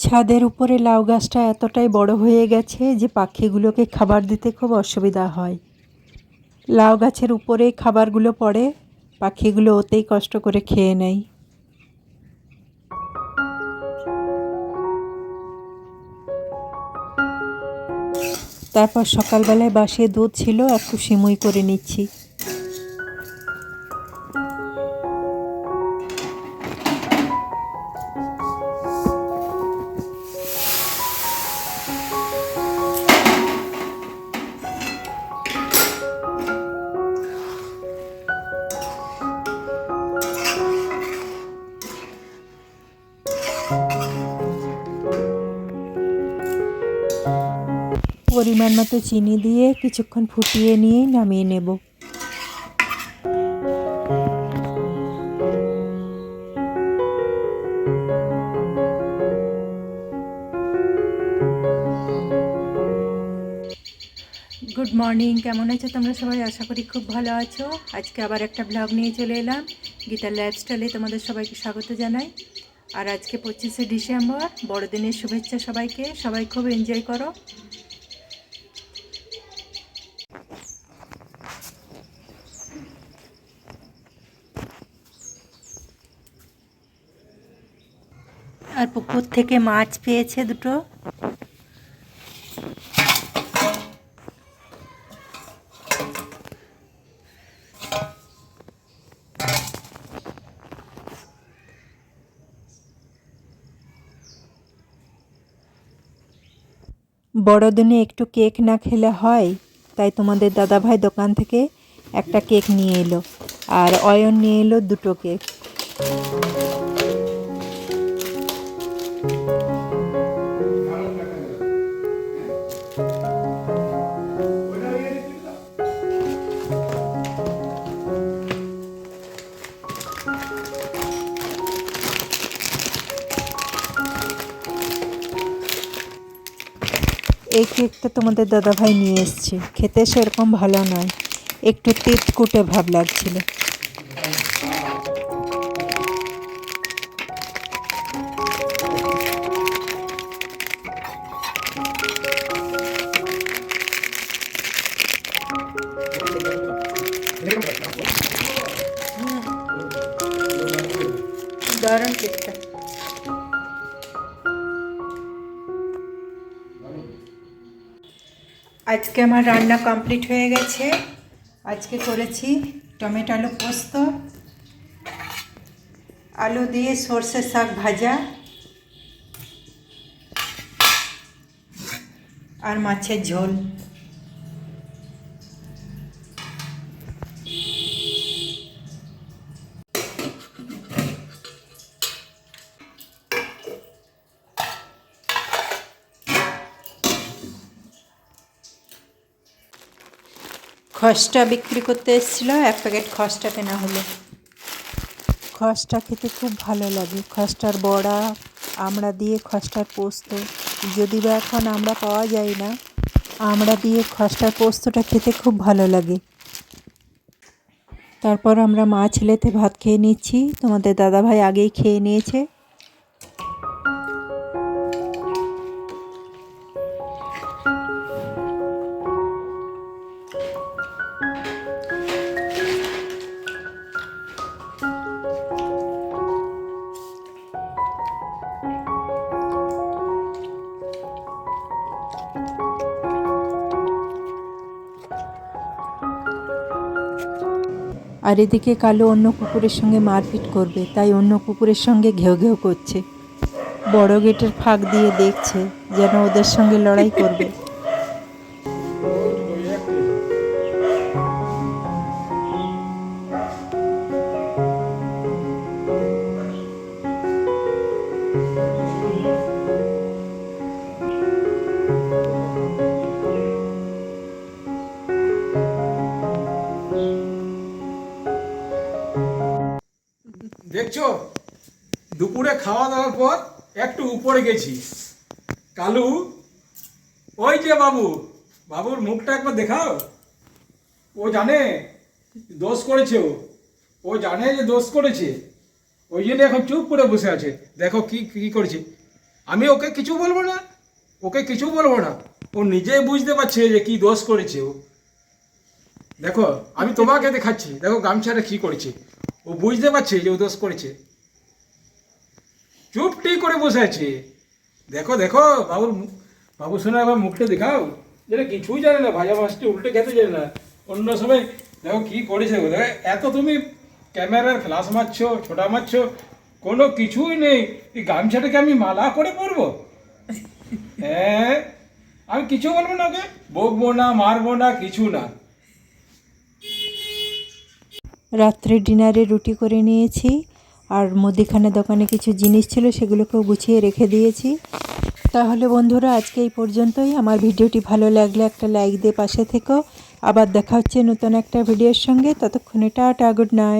ছাদের উপরে লাউ গাছটা এতটাই বড় হয়ে গেছে যে পাখিগুলোকে খাবার দিতে খুব অসুবিধা হয়। লাউ গাছের উপরে খাবারগুলো পড়ে, পাখিগুলো ওতেই কষ্ট করে খেয়ে নেয়। তারপর সকালবেলায় বাসে দুধ ছিল একটু সিমুই করে নিচ্ছি। পরিমাণ মতো চিনি দিয়ে কিছুক্ষণ ফুটিয়ে নিয়েই নামিয়ে নেব। গুড মর্নিং কেমন আছো তোমরা সবাই? আশা করি খুব ভালো আছো। আজকে আবার একটা ব্লগ নিয়ে চলে এলাম। গীতার লাইফস্টাইলে তোমাদের সবাইকে স্বাগত জানাই। আর আজকে পঁচিশে ডিসেম্বর, বড়দিনের শুভেচ্ছা সবাইকে। সবাই খুব এনজয় করো। আর পুকুর থেকে মাছ পেয়েছে দুটো। বড়দিনে একটু কেক না খেলে হয়, তাই তোমাদের দাদাভাই দোকান থেকে একটা কেক নিয়ে এলো। আর অয়ন নিয়ে এলো দুটো কেক। এই কেকটা তোমাদের দাদাভাই নিয়ে এসছে। খেতে সেরকম ভালো নয়। একটু তিতকুটে ভাব লাগছিল। দারুণ কেকটা। আজকে আমার রান্না কমপ্লিট হয়ে গেছে। আজকে করেছি টমেটো আলু পোস্ত, আলু দিয়ে সর্ষে শাক ভাজা, আর মাছের ঝোল। খসটা বিক্রি করতে এসেছিল, এক প্যাকেট খসটা কেনা হলো। খসটা খেতে খুব ভালো লাগে। খসটার বড়া আমড়া দিয়ে খসটার পোস্ত। যদি বা এখন আমরা পাওয়া যায় না, আমরা দিয়ে খসটার পোস্তটা খেতে খুব ভালো লাগে। তারপর আমরা মা ছেলেতে ভাত খেয়ে নিচ্ছি। তোমাদের দাদাভাই আগেই খেয়ে নিয়েছে। আর এদিকে কালো অন্য কুকুরের সঙ্গে মারপিট করবে, তাই অন্য কুকুরের সঙ্গে ঘেউ ঘেউ করছে। বড় গেটের ফাঁক দিয়ে দেখছে যেন ওদের সঙ্গে লড়াই করবে। দেখছ? দুপুরে খাওয়া দাওয়ার পর একটু উপরে গেছি। কালু, ওই যে বাবু, বাবুর মুখটা একবার দেখাও। ও জানে, দোষ করেছে ও। জানে যে দোষ করেছে। ওই জন্য এখন চুপ করে বসে আছে। দেখো কি কি করেছে। আমি ওকে কিছু বলব না? ওকে কিছু বলব না? ও নিজেই বুঝতে পারছে যে কি দোষ করেছে ও। দেখো, আমি তোমাকে দেখাচ্ছি। দেখো গামছাটা কি করেছে। ও বুঝতে পারছে যে ও দোষ করেছে। চুপটি করে বসে আছে। দেখো দেখো, বাবুর বাবু শোনা আবার মুখটা দেখাও। যেটা কিছুই জানে না, ভাজা মাছটি উল্টে খেতে জানে না। অন্য সময় দেখো কি করেছে দেখো। এত তুমি ক্যামেরার ফ্লাশ মারছো, ছোটা মারছো, কোনো কিছুই নেই। এই গামছাটাকে আমি মালা করে পরবো? হ্যাঁ? আমি কিছু বলব না ওকে? বকবো না, মারবো না, কিছু না। রাত্রে ডিনারে রুটি করে নিয়েছি আর মুদিখানা দোকানে কিছু জিনিস ছিল সেগুলোকেও গুছিয়ে রেখে দিয়েছি। তাহলে বন্ধুরা, আজকে এই পর্যন্তই। আমার ভিডিওটি ভালো লাগলে একটা লাইক দিয়ে পাশে থেকো। আবার দেখা হচ্ছে নতুন একটা ভিডিওর সঙ্গে। ততক্ষণে টাটা, গুড নাইট।